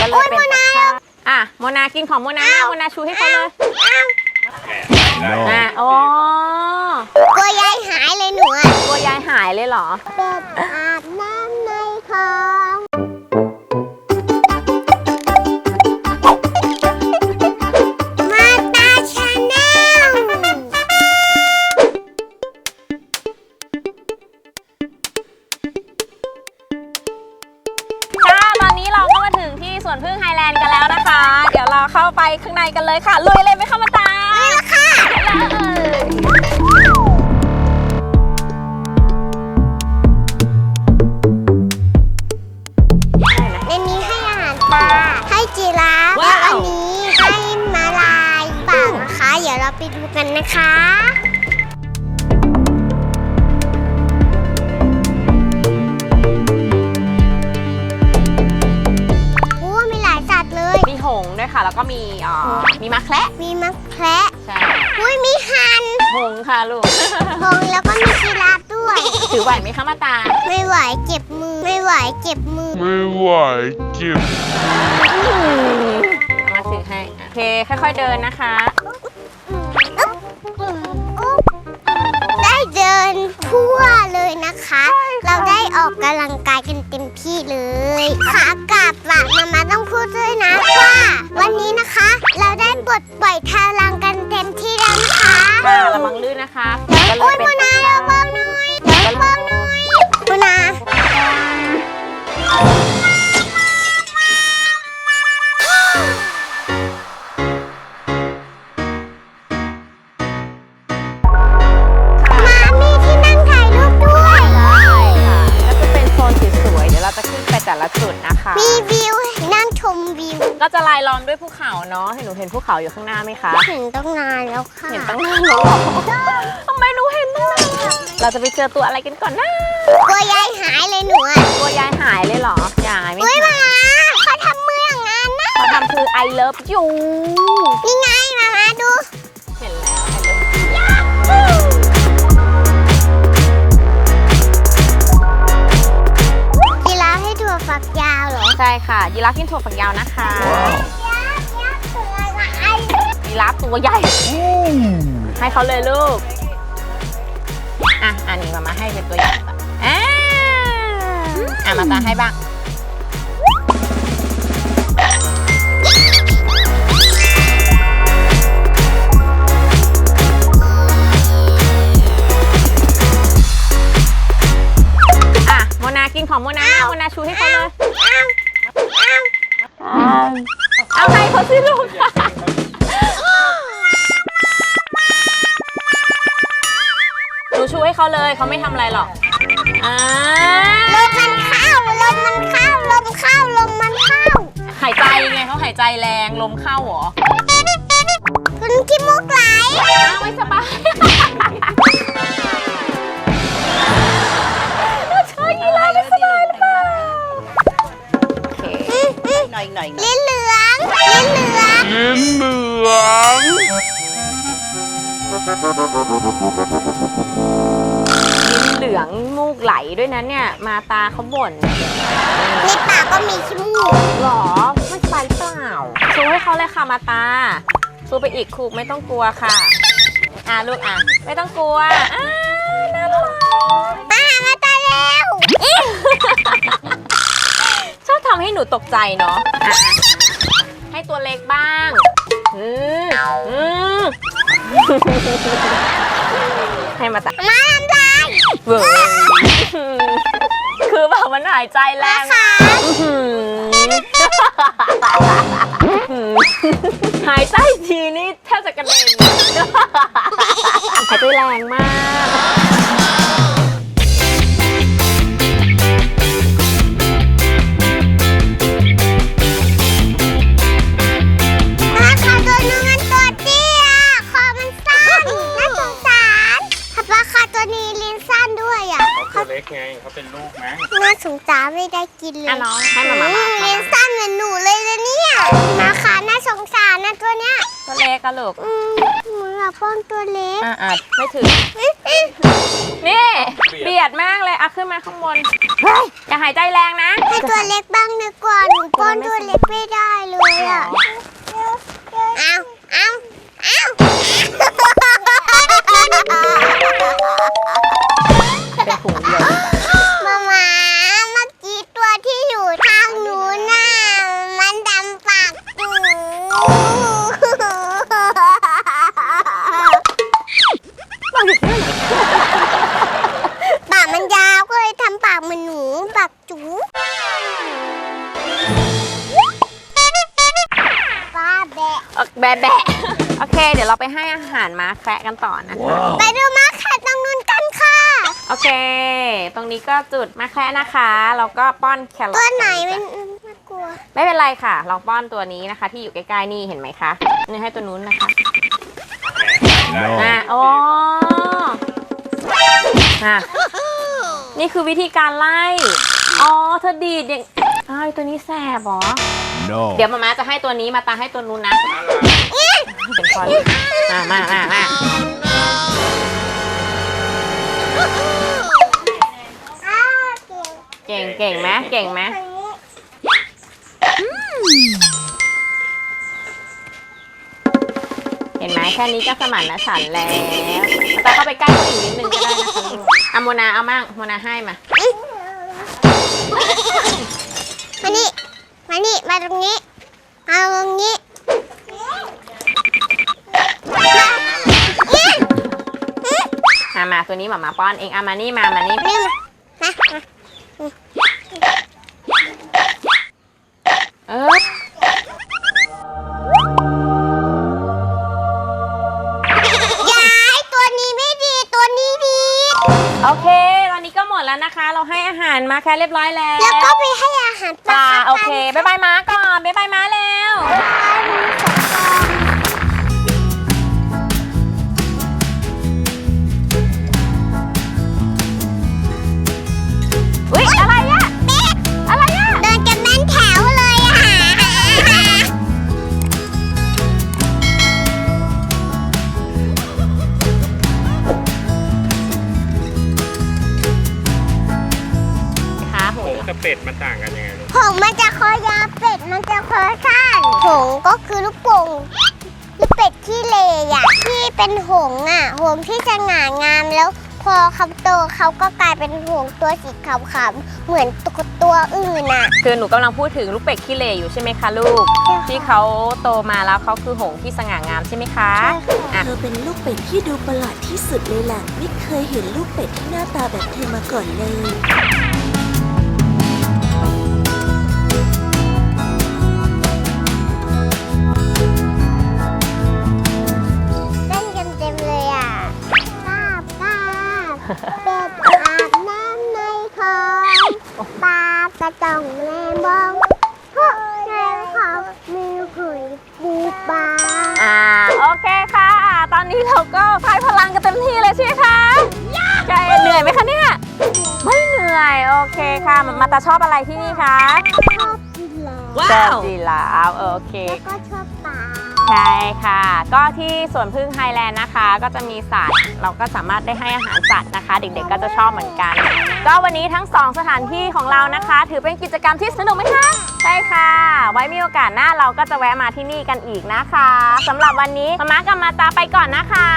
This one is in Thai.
ก็เลยเป็นตะกร้าอะโมนากินของโมนาโมนาชูให้เขาเลยอะโอ้กลัวยายหายเลยหนูอะตัวยายหายเลยเหรอ เป็ดอาบน้ำในคลอง ข้าไปข้างในกันเลยค่ะลุยเลยไหมคะมาตานี่ละค่ะเลยในนี้ให้อาหารปลาให้จีราฟว้าวแล้วอันนี้ให้มาลายเปล่านะคะ เดี๋ยวเราไปดูกันนะคะ ค่ะ แล้วก็มีเอ่อมีมะแคระมีมะแคระใช่อุ้ยมีหันหงส์ค่ะลูก พงแล้วก็มีจีราฟด้วย ถือไหวไหมคะมาตา ไม่ไหวเจ็บมือ ไม่ไหวเจ็บมือ ไม่ไหวเจ็บเอามาถือให้โอเค ค่อยๆเดินนะคะ ได้เดินทั่วเลยนะคะ ลดปล่อยพลัง มีวิวนั่งชมวิว ก็จะลายล้อมด้วยภูเขาเนาะให้หนูเห็นภูเขาอยู่ข้างหน้าไหมคะ เห็นตั้งนานแล้วค่ะเห็นตั้งนานแล้วเหรอทำไมหนูเห็นตั้งนานเราจะไปเจอตัวอะไรกันก่อนนะกลัวยายหายเลยหนูอะตัวยายหายเลยเหรอยายไม่เฮ้ยหายมาเขาทำมืออย่างนั้นนะเขาทำคือ I love you นี่ไงมามาดู เห็นแล้ว I love you ใช่ค่ะ ยีราฟกินถั่วฝักยาวนะคะยีราฟตัวใหญ่ ให้เขาเลยลูก อะ อันนี้มามาให้เป็นตัวอย่างก่อนอ่าอะมาตาให้บ้าง ชูให้เขาเลยเขาไม่ทำอะไรหรอกอ่าลมมันเข้าลมมันเข้าลมเข้าลมมันเข้าหายใจไงเขาหายใจแรงลมเข้าเหรอคุณขี้มูกไหลอ้าวไม่สบายใช่ยีราฟไม่สบายหรือเปล่าโอเคหน่อยหน่อยลิ้นเหลืองลิ้นเหลืองลิ้นเหลือง ลิ้นเหลืองมูกไหลด้วยนะเนี่ย มาตาเขาบ่นในปากก็มีขี้มูกหรอไม่สบายหรือเปล่าชูให้เขาเลยค่ะมาตาชูไปอีกครูไม่ต้องกลัวค่ะ อะลูกอะ ไม่ต้องกลัวอ่าน่ารักมาหามาตาแล้วชอบทำให้หนูตกใจเนาะอะให้ตัวเล็กบ้างอืมอืมให้มาตัดมาทำลาย เวอร์คือแบบมันหายใจแรงขาอื้อหือหายใจทีนี่แทบจะกระเด็นหายใจแรงมาก ล็กไงเขาเป็นลูกมั้งน่าสงสารไม่ได้กินเลยอะน้องให้มามาอืมามลิ้นสั้นเหมือนหนูเลยนะเนี่ยมาขาน่าสงสารนะตัวเนี้ยตัวเล็กอะลูกอืมหนูอยากป้อนตัวเล็กอะอะไม่ถึงนี่เบียดมากเลยอะขึ้นมาข้างบนเฮ้ยอย่าหายใจแรงนะ ให้ตัวเล็กบ้างดีกว่าหนูป้อนตัวเล็กไม่ได้เลยอะเอาเอาเอาเป็นถุงเดียว แบะแบะโอเค เดี๋ยวเราไปให้อาหารม้าแคระกันต่อนะคะ ไปดูมาค่ะตรงนู้นกันค่ะ โอเค ตรงนี้ก็จุดม้าแคระนะคะ แล้วก็ป้อนแครอทตัวไหนมันน่ากลัว ไม่เป็นไรค่ะเราป้อนตัวนี้นะคะ ที่อยู่ใกล้ๆนี่เห็นไหมคะ นี่ให้ตัวนู้นนะคะ อะโอ้อะนี่คือวิธีการไล่ อ๋อ เธอดีดอย่างอ้าวตัวนี้แสบเหรอ no เดี๋ยวมาม่าจะให้ตัวนี้มาตาให้ตัวนู้นนะเป็นคอนมามามามาอ้าเก่งเก่งไหมเก่งไหมเห็นไหมแค่นี้ก็สมานนะฉันท์แล้วตาเข้าไปใกล้เขาอีกนิดนึงก็ได้นะคะอะโมนาเอามั่งโมนาให้มามานี่ นี่มาตรงนี้เอาตรงนี้มามาตัวนี้หมามาป้อนเองเอามานี่มามานี่นี่มามาเออย้ายตัวนี้ไม่ดี ตัวนี้ดี โอเคตอนนี้ก็ห มดแล้วนะคะ เราให้อาหารมาแค่เรียบร้อยแล้วแล้วก็ไปให้อาหารปปลาลากันโอเค บ๊ายบายม้าก่อน บ๊ายบายม้าแล้วอุ๊ มันต่างกันยังไงลูกหงส์มันจะคอยาวเป็ดมันจะคอสั้นหงส์ก็คือลูกโป่งลูกเป็ดที่เลอะที่เป็นหงส์อะหงส์ที่จะหง่างามแล้วพอเขาโตเขาก็กลายเป็นหงส์ตัวสีขาวๆเหมือนตัวตัวอื่นอะ คือหนูกำลังพูดถึงลูกเป็ดขี้เหร่อยู่ใช่ไหมคะลูก ที่เขาโตมาแล้วเขาคือหงส์ที่สง่างามใช่ไหมคะอะ เธอเป็นลูกเป็ดที่ดูประหลาดที่สุดเลยล่ะ ไม่เคยเห็นลูกเป็ดที่หน้าตาแบบเธอมาก่อนเลย เราก็ใช้พลังกันเต็มที่เลยใช่ไหมคะใช่เหนื่อยไหมคะเนี่ย ไม่เหนื่อย โอเคค่ะ มามาตาชอบอะไรที่นี่คะชอบกินแล้วชอบจีราฟโอเค แล้วก็ชอบปลา ใช่ค่ะ ก็ที่สวนพึ่งไฮแลนด์นะคะ ก็จะมีสัตว์เราก็สามารถได้ให้อาหารสัตว์นะคะ เด็กๆก็จะชอบเหมือนกัน ก็วันนี้ทั้ง 2 สถานที่ของเรานะคะ ถือเป็นกิจกรรมที่สนุกไหมคะใช่ค่ะ ไว้มีโอกาสหน้าเราก็จะแวะมาที่นี่กันอีกนะคะสำหรับวันนี้มาม่ากับมาตาไปก่อนนะคะ